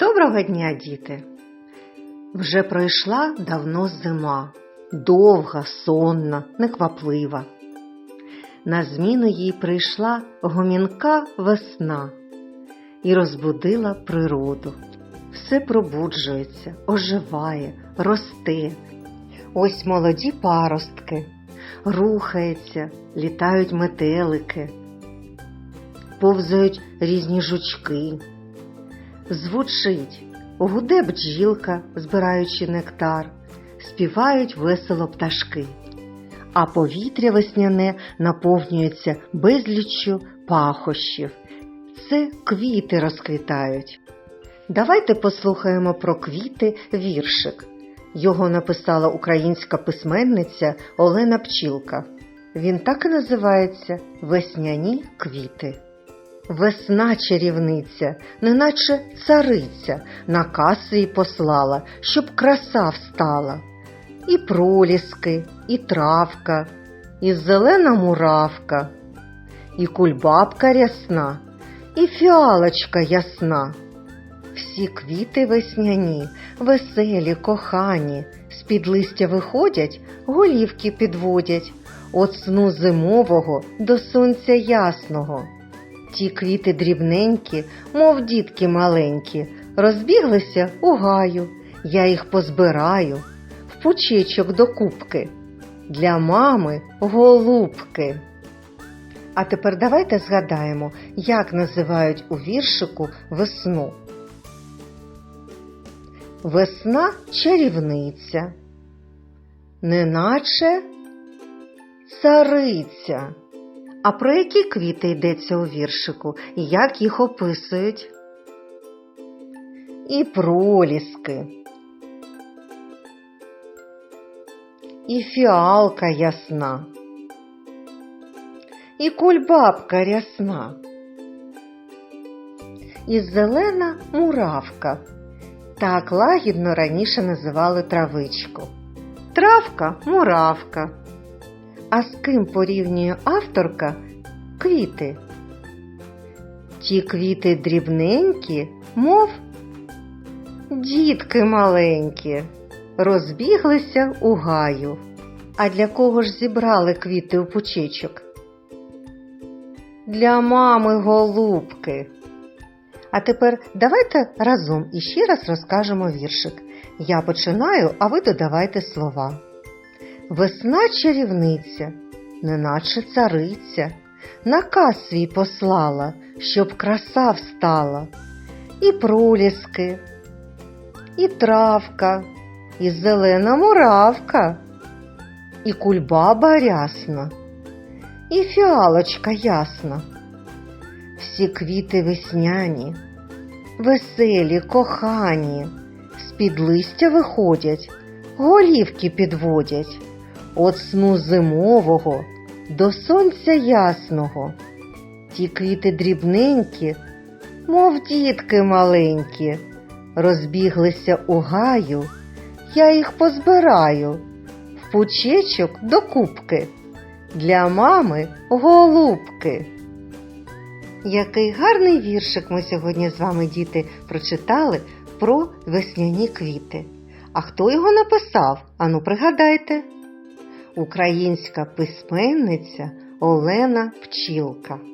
Доброго дня, діти! Вже пройшла давно зима, довга, сонна, некваплива. На зміну їй прийшла гомінка весна і розбудила природу. Все пробуджується, оживає, росте. Ось молоді паростки, рухаються, літають метелики, повзають різні жучки. Звучить, гуде бджілка, збираючи нектар, співають весело пташки, а повітря весняне наповнюється безліччю пахощів. Це квіти розквітають. Давайте послухаємо про квіти віршик. Його написала українська письменниця Олена Пчілка. Він так і називається Весняні квіти. Весна чарівниця, неначе цариця, наказ свій послала, щоб краса встала. І проліски, і травка, і зелена муравка, і кульбабка рясна, і фіалочка ясна. Всі квіти весняні, веселі, кохані, з-під листя виходять, голівки підводять, от сну зимового до сонця ясного. Ті квіти дрібненькі, мов дітки маленькі, розбіглися у гаю, я їх позбираю в пучечок до кубки. Для мами голубки. А тепер давайте згадаємо, як називають у віршику весну. Весна чарівниця, неначе цариця. А про які квіти йдеться у віршику і як їх описують? І проліски, і фіалка ясна, і кульбабка рясна, і зелена муравка. Так лагідно раніше називали травичку. Травка муравка. А з ким порівнює авторка квіти? Ті квіти дрібненькі, мов дітки маленькі, розбіглися у гаю. А для кого ж зібрали квіти у пучечок? Для мами голубки. А тепер давайте разом іще раз розкажемо віршик. Я починаю, а ви додавайте слова. Весна чарівниця, неначе цариця, наказ свій послала, щоб краса встала, і проліски, і травка, і зелена муравка, і кульбаба рясна, і фіалочка ясна. Всі квіти весняні, веселі, кохані, з-під листя виходять, голівки підводять. От сну зимового до сонця ясного. Ті квіти дрібненькі, мов дітки маленькі, розбіглися у гаю, я їх позбираю в пучечок до кубки, для мами голубки. Який гарний віршик ми сьогодні з вами, діти, прочитали про весняні квіти. А хто його написав? Ану, пригадайте українська письменниця Олена Пчілка.